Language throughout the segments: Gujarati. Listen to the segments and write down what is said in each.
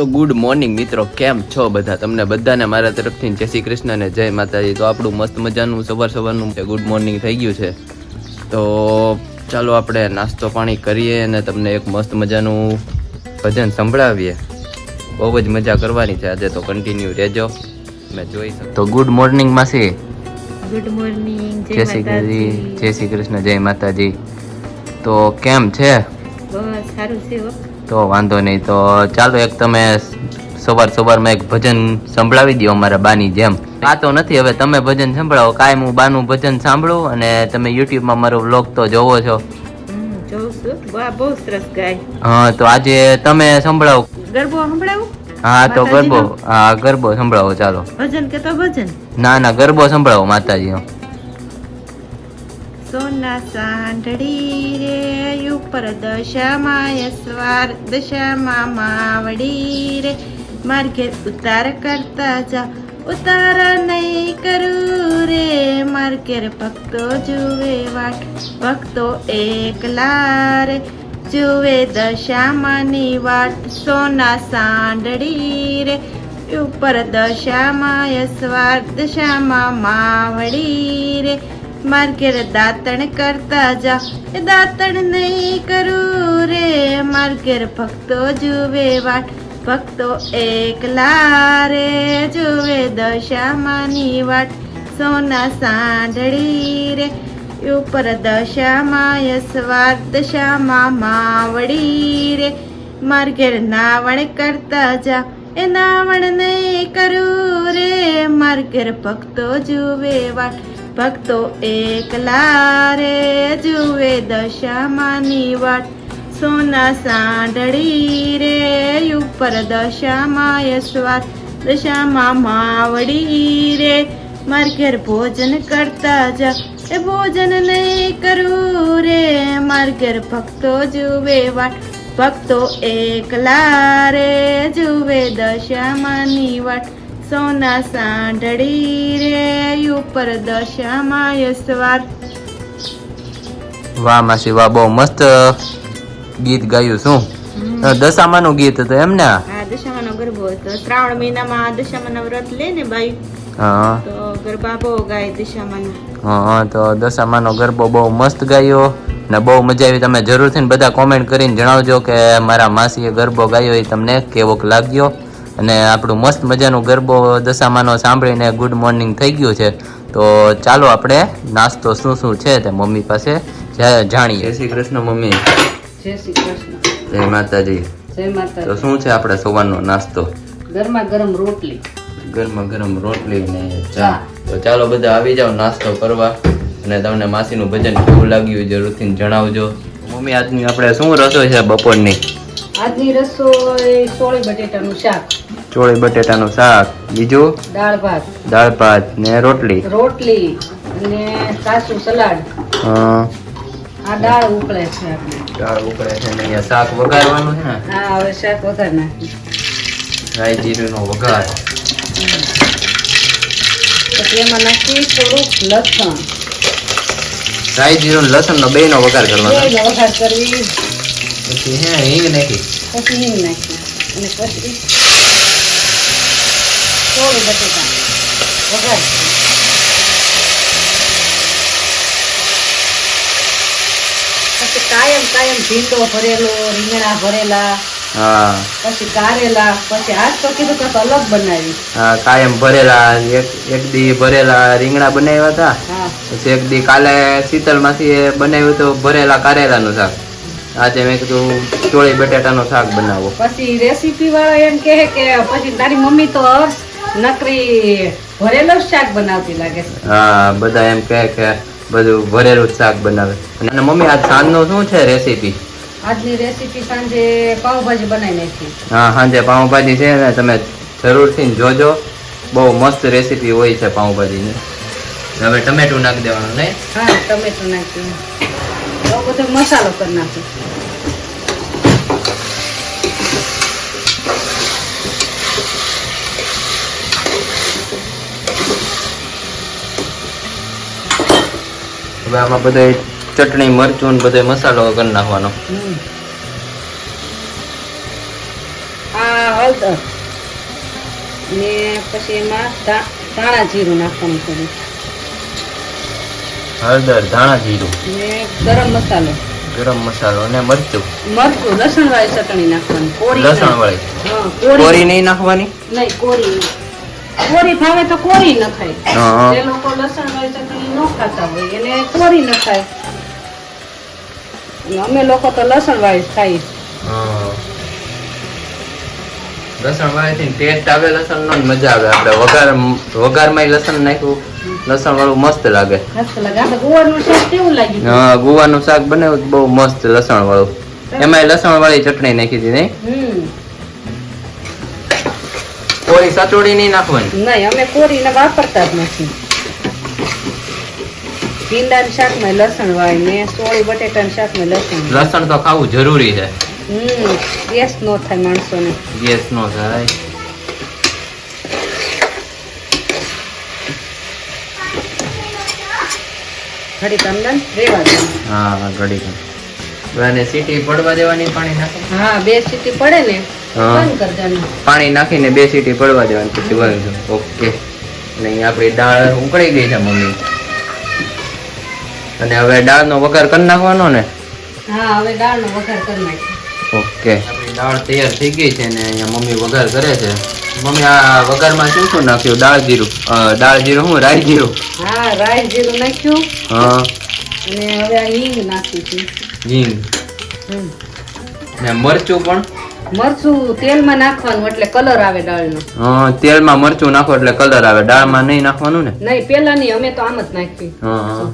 તો ગુડ મોર્નિંગ મિત્રો કેમ છો બધા? તમને બધાને મારા તરફથી જય શ્રી કૃષ્ણ અને જય માતાજી. તો આપણું મસ્ત મજાનું સવાર સવારનું ગુડ મોર્નિંગ થઈ ગયું છે. તો ચાલો આપણે નાસ્તો પાણી કરીએ અને તમને એક મસ્ત મજાનું ભજન સંભળાવીએ. બહુ જ મજા કરવાની છે. આજે તો કન્ટિન્યુ રહેજો. મેં જોઈ શકો. તો ગુડ મોર્નિંગ માસી. ગુડ મોર્નિંગ જય શ્રી કૃષ્ણ જય શ્રી કૃષ્ણ જય માતાજી. તો કેમ છે? બસ સારું છે હો. તો વાંધો નહીં. તો ચાલો એક તમે સવાર સવારમાં એક ભજન સંભળાવી દો અમારા બાની જેમ. આ તો નથી હવે તમે ભજન સંભળાવો. કાયમ હું બાનું ભજન સાંભળું અને તમે યુટ્યુબમાં મારો વ્લોગ તો જોવો છો. બહુ સરસ ગાય. હા તો આજે તમે સંભળાવો. ગરબો સંભળાવું? હા તો ગરબો. હા ગરબો સંભળાવો ચાલો. ભજન કે તો ભજન? ના ના ગરબો સંભળાવો માતાજીનો. સોના સાંઢળી રે ઉપર દશામાં યસવાર દશામાં માવડી રે માર્ગે ઉતાર કરતા જા, ઉતાર નહીં કરું રે. માર્ગે ભક્તો જુએ વાટ, ભક્તો એકલા રે. જુએ દશામાની વાટ, સોના સાંડળી રે ઉપર દશામાં યસવાર દશામાં માવડી રે માર્ગે દાતણ કરતા જા. એ દાતણ નહીં કરું રે. માર્ગેર ભક્તો જુવે વાટ. ભક્તો એકલા રે જુવે દશામાની વાટ. સોના સાંઢળી રે. ઉપર દશામાં યસવાર દશામાં માવડી રે. માર્ગેર નાવણ કરતા જા. એ નાવણ નહીં કરું રે. માર્ગેર ભક્તો જુવે વાટ. ભક્તો એકલા રે જુએ દશામાની વાટ. સોના સાંડળી રે ઉપર દશામાં યશવાર દશામાં માવડી રે, માર ઘેર ભોજન કરતા જા. એ ભોજન નહીં કરું રે, માર ઘેર ભક્તો જુએ વાટ. ભક્તો એકલા રે જુએ દશામાની વાટ. સોના સાંઢળી રે ઉપર દશામાં યસવાર વાહ માસી વાહ બહુ મસ્ત ગીત ગાયું શું દશામાનું ગીત હતું એમ ને? હા દશામાનો ગરબો હતો. શ્રાવણ મહિનામાં દશામાના વ્રત લે ને ભાઈ હા. તો ગરબા બહુ ગાય દશામાના. હા તો દશામાનો ગરબો બહુ મસ્ત ગાયો ને બહુ મજા આવી. તમે જરૂરથી બધા કોમેન્ટ કરીને જણાવજો કે મારા માસીએ ગરબો ગાયો એ તમને કેવોક લાગ્યો. અને આપણું મસ્ત મજાનું ગરબો દશામાનો સાંભળીને ગુડ મોર્નિંગ થઈ ગયું છે. તો ચાલો આપણે નાસ્તો શું શું છે તે મમ્મી પાસે જા- જાણીએ. જય શ્રી કૃષ્ણ મમ્મી. જય શ્રી કૃષ્ણ. જય માતાજી. જય તો શું છે આપણે સવારનો નાસ્તો? ગરમા ગરમ રોટલી. ગરમા ગરમ રોટલી ને ચા. તો ચાલો બધા આવી જાઓ નાસ્તો કરવા અને તમને માસીનું ભજન કેવું લાગ્યું જરૂરથી જણાવજો. મમ્મી આજની આપણે શું રસોઈ છે બપોરની? આજની રસોઈ સોળી બટેટાનું શાક. ચોળી બટેટાનું શાક બીજું? દાળ ભાત. દાળ ભાત ને રોટલી. રોટલી અને કાચું સલાડ. આ દાળ ઉકળે છે આપણે. દાળ ઉકળે છે ને અહીંયા શાક વઘારવાનું છે ને? હા હવે શાક વધારે નાખી રાઈ જીરુંનો વઘાર. પછી એમાં નાખી થોડુંક લસણ. રાઈ જીરું નો લસણનો નો વઘાર કરવાનો. બે વઘાર કરવી. પછી હે હિંગ નાખી. પછી હિંગ નાખી અને પછી બટેટા વઘાર પછી કાયમ કાયમ ભીંડો ભરેલો રીંગણા ભરેલા હા. પછી કારેલા પછી આજ તો કીધું કે અલગ બનાવી. હા કાયમ ભરેલા એક એક દી ભરેલા રીંગણા બનાવ્યા હતા. પછી એક દી કાલે શીતલમાંથી બનાવ્યું તો ભરેલા કારેલા નું શાક. આજે મેં કીધું ચોળી બટેટાનું શાક બનાવો. પછી રેસીપી વાળા એમ કહે કે પછી તારી મમ્મી તો નકરી ભરેલું શાક બનાવતી લાગે હા બધા એમ કહે કે બધું ભરેલું જ શાક બનાવે. અને અને મમ્મી આજ સાંજનો શું છે રેસીપી આજની રેસીપી સાંજે પાઉંભાજી બનાવી નાખી. હા સાંજે પાઉંભાજી છે ને તમે જરૂરથી જોજો. બહુ મસ્ત રેસીપી હોય છે પાઉંભાજીની. હવે ટમેટું નાખી દેવાનું નહીં? હા ટમેટું નાખી. બધો મસાલો કરી નાખી. હવે આમાં બધે ચટણી મરચું ને બધે મસાલો કરી નાખવાનો. આ હળદર. ને પછી એમાં ધાણા જીરું નાખવાનું થોડું. હળદર ધાણા જીરું. ને ગરમ મસાલો. ગરમ મસાલો અને મરચું. મરચું લસણ વાળી ચટણી નાખવાની. કોરી લસણ વાળી કોરી નહીં નાખવાની? નહીં કોરી. કોરી ભાવે તો કોરી નખાય. ખાય જે લોકો લસણ વાળી ચટણી ન ખાતા હોય એને કોરી ન ખાય. અને અમે લોકો તો લસણ વાળી ખાઈએ. લસણ વાળીથી ટેસ્ટ આવે લસણ નો મજા આવે. આપણે વઘારમાં લસણ નાખ્યું લસણ વાળું મસ્ત લાગે. મસ્ત લાગે. આપણે ગુવારનું શાક કેવું લાગ્યું? હા ગુવાનું શાક બનાવ્યું બહુ મસ્ત લસણ વાળું એમાં લસણ વાળી ચટણી નાખી દીધી નહીં કોરી સચોડી નહીં નાખવાની? નહીં અમે કોરીને વાપરતા જ નથી. ભીંડાના શાકમાં લસણ વાળી ને સોળી બટેટાના શાકમાં લસણ લસણ તો ખાવું જરૂરી છે. હમ ગેસ નો થાય માણસોને. ગેસ નો થાય. ઘડી તમને રેવા હા ઘડી સીટી પડવા દેવાની પાણી નાખી. હા બે સીટી પડે ને બંધ પાણી નાખીને બે સીટી પડવા દેવાની પછી વાંધો ઓકે. અને આપણી દાળ ઉકળી ગઈ છે મમ્મી. અને હવે દાળનો વઘાર કરી નાખવાનો ને? હા હવે દાળનો વઘાર કરી નાખીએ. ઓકે. આપણી દાળ તૈયાર થઈ ગઈ છે ને અહીંયા મમ્મી વઘાર કરે છે. મમ્મી આ વઘારમાં શું શું નાખ્યું? દાળ જીરું. દાળ જીરું શું રાઈ જીરું. હા રાઈ જીરું નાખ્યું. હા. અને હવે આ હિંગ નાખ્યું છે. હિંગ. ને મરચું પણ? મરચું તેલમાં નાખવાનું એટલે કલર આવે દાળનો. હા તેલમાં મરચું નાખો એટલે કલર આવે. દાળમાં નહીં નાખવાનું ને? નહીં પેલા નહીં અમે તો આમ જ નાખી હા હા.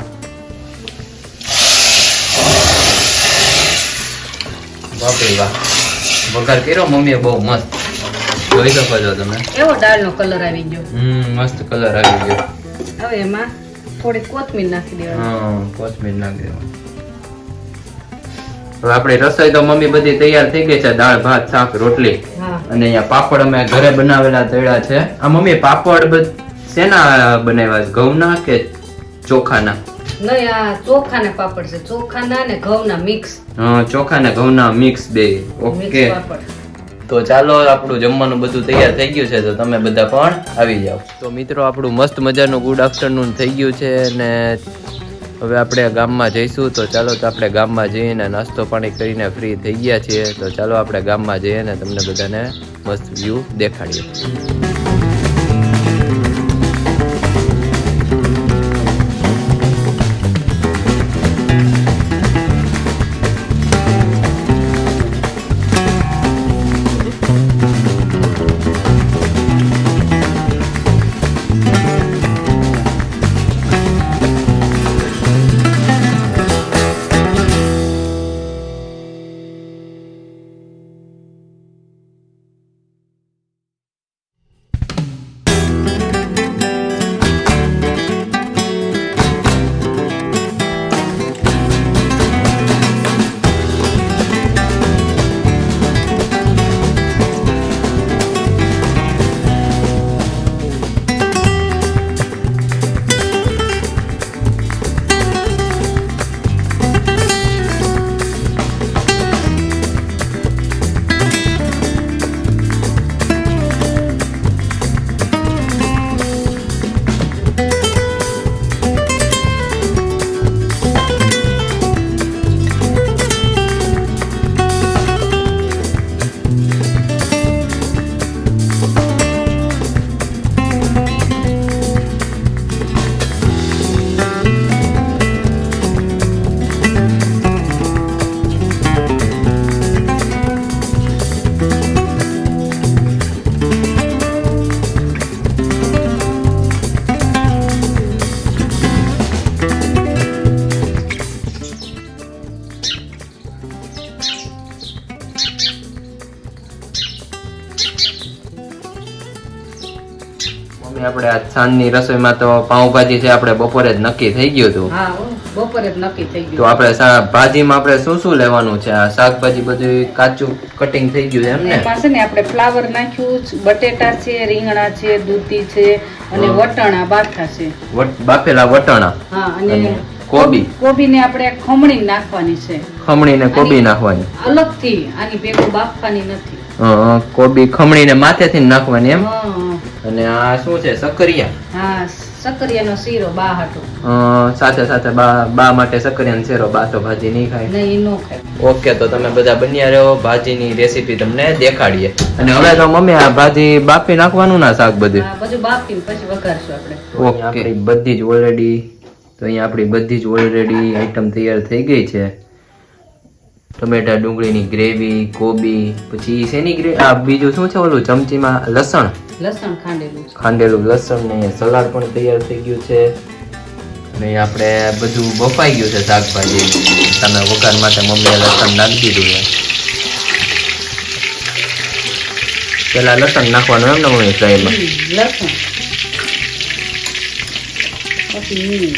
બાપરે વાહ. વઘાર કર્યો? મમ્મીએ બહુ મસ્ત. જોઈ શકો છો તમે. એવો દાળનો કલર આવી ગયો. હમ મસ્ત કલર આવી ગયો. હવે એમાં થોડી કોથમીર નાખી દેવાની. હા કોથમીર નાખી દેવાની. હવે આપણે રસોઈ તો મમ્મી બધી તૈયાર થઈ ગઈ છે. દાળ ભાત શાક રોટલી. અને અહીંયા પાપડ અમે ઘરે બનાવેલા તળ્યા છે. આ મમ્મી પાપડ શેના બનાવ્યા છે? ઘઉંના કે ચોખાના? નહીં આ ચોખાના પાપડ છે. ચોખાના ને ઘઉંના મિક્સ હા ચોખા ને ઘઉંના મિક્સ બે. ઓકે. તો ચાલો આપણું જમવાનું બધું તૈયાર થઈ ગયું છે તો તમે બધા પણ આવી જાઓ. તો મિત્રો આપણું મસ્ત મજાનું ગુડ આફ્ટરનૂન થઈ ગયું છે ને હવે આપણે ગામમાં જઈશું. તો ચાલો તો આપણે ગામમાં જઈને નાસ્તો પાણી કરીને ફ્રી થઈ ગયા છીએ. તો ચાલો આપણે ગામમાં જઈએ ને તમને બધાને મસ્ત વ્યૂ દેખાડીએ. આપણે આજ સાંજની રસોઈમાં તો પાઉંભાજી છે આપણે બપોરે જ નક્કી થઈ ગયું હતું. બપોરે જ નક્કી થઈ તો આપણે ભાજીમાં આપણે શું શું લેવાનું છે? આ શાકભાજી બધું કાચું કટિંગ થઈ ગયું એમ ને? એમાં છે ને આપણે ફ્લાવર નાખ્યું બટેટા છે રીંગણા છે દૂધી છે અને વટાણા બાફા છે. બાફેલા વટાણા? હા અને કોબી કોબી? ને આપણે ખમણી નાખવાની છે. ખમણી ને કોબી નાખવાની? અલગથી આની ભેગું બાફવાની નથી. કોબી ખમણીને માથેથી જ નાખવાની એમ? અને આ શું છે? સકરિયા હા સકરિયાનો શીરો બા હતો. અ, સાથે સાથે બા બા માટે સકરિયાનો શેરો બા તો ભાજી નહીં ખાય. નહીં નો ખાય. ઓકે તો તમે બધા બન્યા રહ્યો ભાજીની રેસીપી તમને દેખાડીએ. અને હવે તો મમ્મી આ ભાજી બાફી નાખવાનું ના શાક બધું? હા બધું બાફી પછી વઘારશું આપણે. ઓકે. આપણી બધી જ ઓલરેડી તો અહીંયા આપણી બધી જ ઓલરેડી આઈટમ તૈયાર થઈ ગઈ છે. ટમેટા ડુંગળીની ગ્રેવી કોબી પછી શેની ગ્રેવી આ બીજું શું છે ઓલું? ચમચીમાં લસણ? લસણ ખાંડેલું ખાંડેલું લસણ ને સલાડ પણ તૈયાર થઈ ગયું છે. ને આપણે બધું બફાઈ ગયું છે શાકભાજી. તમે વઘાર માટે મમ્મીએ લસણ નાખી દીધું છે. પેલા લસણ નાખવાનું એમ ને મમ્મી ફ્રાયમાં લસણ. પછી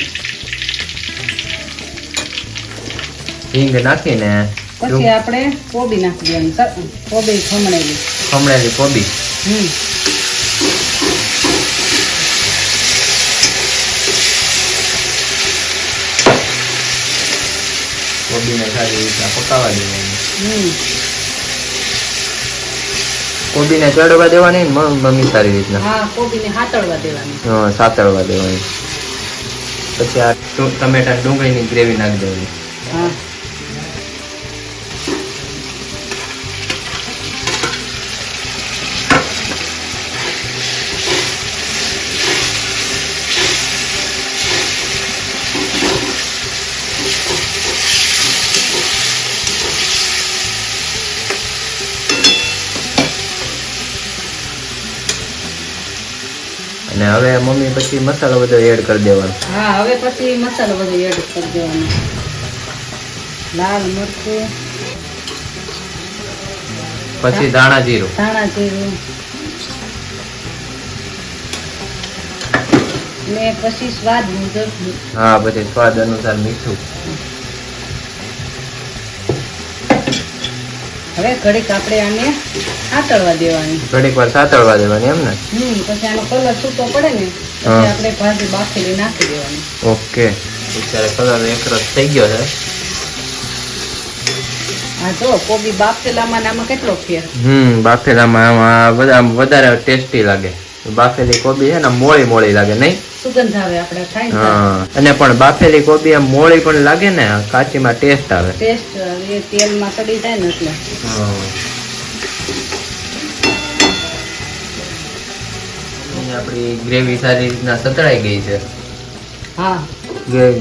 હિંગ. નાખીને પછી આપણે કોબી નાખી દેવાની. કોબી ખમણેલી. ખમણેલી કોબી? હમ. કોબીને સારી રીતના પકાવવા દેવાની કોબીને ચડવા દેવાની મમ્મી સારી રીતના? હા કોબીને હાતળવા દેવાની. હા, સાતળવા દેવાની. પછી આ ટમેટા ને ડુંગળીની ગ્રેવી નાખી દેવાની. હા અને હવે મમ્મી પછી મસાલો બધો એડ કરી દેવાનો. હા હવે પછી મસાલો બધો એડ કરી દેવાનો. લાલ મરચું. પછી ધાણા જીરું. ધાણા જીરું. ને પછી સ્વાદ મુજબ હા પછી સ્વાદ અનુસાર મીઠું. હવે ઘડીક આપણે આને આતળવા દેવાની. ઘડીક વાર સાતળવા દેવાની એમ ને? હમ પછી આનો કલર છૂટો પડે ને પછી આપણે ભાજી બાફેલી નાખી દેવાની. ઓકે. અત્યારે કલર એકરસ થઈ ગયો છે. હા જો કોબી બાફેલામાં આમાં કેટલો ફેર? હમ બાફેલામાં આમાં વધારે ટેસ્ટી લાગે. બાફેલી કોબી છે ને મોળી મોળી લાગે નહીં? સુગંધ આવે આપણે ખાઈ હા. અને પણ બાફેલી કોબી આમ મોળી પણ લાગે ને કાચીમાં ટેસ્ટ આવે. ટેસ્ટ એ તેલમાં સડી જાય ને એટલે. અહીં આપણી ગ્રેવી સારી રીતના સતળાઈ ગઈ છે. હા.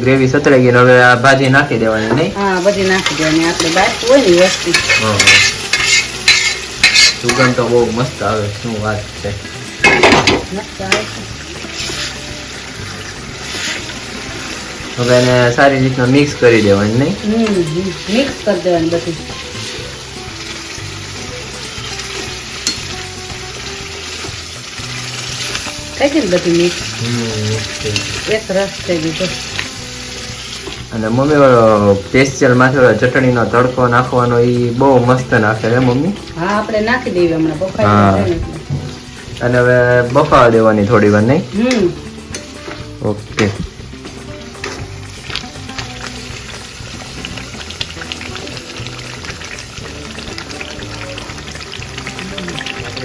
ગ્રેવી સતળાઈ ગઈ હવે આ ભાજી નાખી દેવાની નહીં? હા બધી નાખી દેવાની. આપણે બાકી હોય ને વસ્તુ. સુગંધ તો બહુ મસ્ત આવે શું વાત છે. મસ્ત આવે હવે એને સારી રીતના મિક્સ કરી દેવાની નહીં. મિક્સ કરી દેવાની બધી. થઈ ગઈ ને બધી મિક્સ એક રસ થઈ ગયો અને મમ્મી વાળો સ્પેશિયલ માથે ચટણીનો તડકો નાખવાનો એ બહુ મસ્ત નાખે હે મમ્મી? હા આપણે નાખી દઈએ હમણાં. બફાઈ. અને હવે બફાવા દેવાની થોડી વાર નહીં? ઓકે.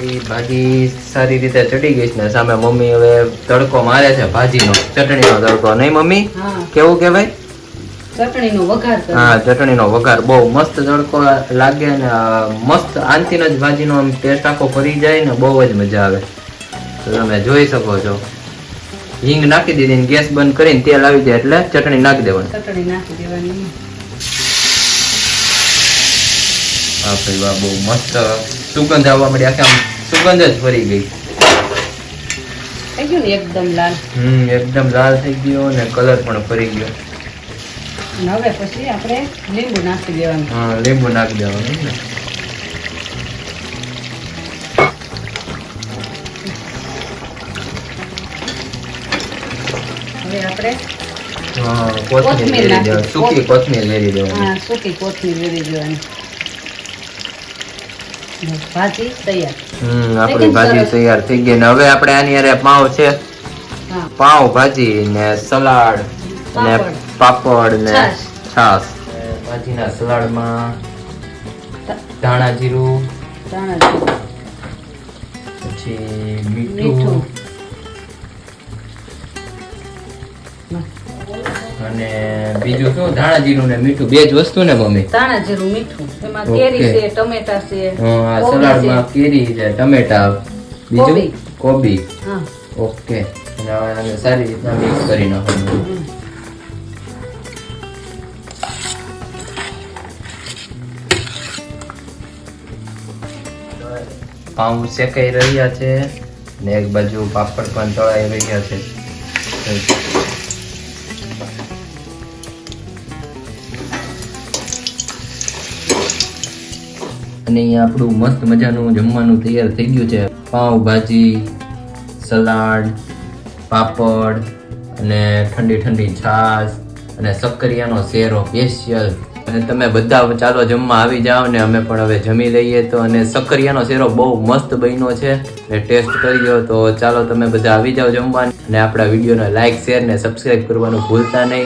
આપણી ભાજી સારી રીતે ચડી ગઈ છે ને સામે મમ્મી હવે તડકો મારે છે ભાજીનો. ચટણીનો તડકો. નહીં મમ્મી? કેવું કહેવાય? ચટણીનો વઘાર હા ચટણીનો વઘાર. બહુ મસ્ત તડકો લાગે ને મસ્ત આંતીનો જ ભાજીનો આમ ટેસ્ટ આખો ફરી જાય ને બહુ જ મજા આવે. તો તમે જોઈ શકો છો. હિંગ નાખી દીધી ને ગેસ બંધ કરીને તેલ આવી જાય એટલે ચટણી નાખી દેવાની. ચટણી નાખી દેવાની. આપણે બહુ મસ્ત સુગંધ આવવા મળી આખી આમ સુગંધ જ ફરી ગઈ. થઈ ગયું ને એકદમ લાલ. હમ એકદમ લાલ થઈ ગયો ને કલર પણ ફરી ગયો. હવે પછી આપણે લીંબુ નાખી દેવાનું. હા લીંબુ નાખી દેવાનું ને. હવે આપણે કોથમીર નાખી. સૂકી કોથમીર વેરી દેવાની હા સૂકી કોથમીર વેરી દેવાની ભાજી તૈયાર. હમ આપણી ભાજી તૈયાર થઈ ગઈ ને હવે આપણે આની અરે પાઉં છે. પાઉં ભાજી ને સલાડ ને પાપડ. ને છાશ. છાશ. ભાજીના સલાડમાં ધાણા જીરું પછી મીઠું. અને બીજું શું? ધાણા જીરું ને મીઠું. બે જ વસ્તુ ને મમ્મી? ધાણા જીરું મીઠું. એમાં કેરી છે ટમેટા છે હા સલાડમાં કેરી છે ટમેટા. બીજું? કોબી. હા. ઓકે. અને આને સારી રીતના મિક્સ કરી નાખવાનું. પાઉં શેકાઈ રહ્યા છે ને એક બાજુ પાપડ પણ તળાઈ રહ્યા છે. અને અહીંયા આપણું મસ્ત મજાનું જમવાનું તૈયાર થઈ ગયું છે. પાઉંભાજી, સલાડ, પાપડ અને ઠંડી ઠંડી છાશ અને સક્કરિયાનો શેરો સ્પેશિયલ અને તમે બધા ચાલો જમવા આવી જાઓ ને અમે પણ હવે જમી લઈએ તો અને સક્કરિયાનો શેરો બહુ મસ્ત બન્યો છે. ને ટેસ્ટ કરી લો તો ચાલો તમે બધા આવી જાઓ જમવા અને આપણા વિડીયોને લાઇક શેર ને સબસ્ક્રાઈબ કરવાનું ભૂલતા નહીં.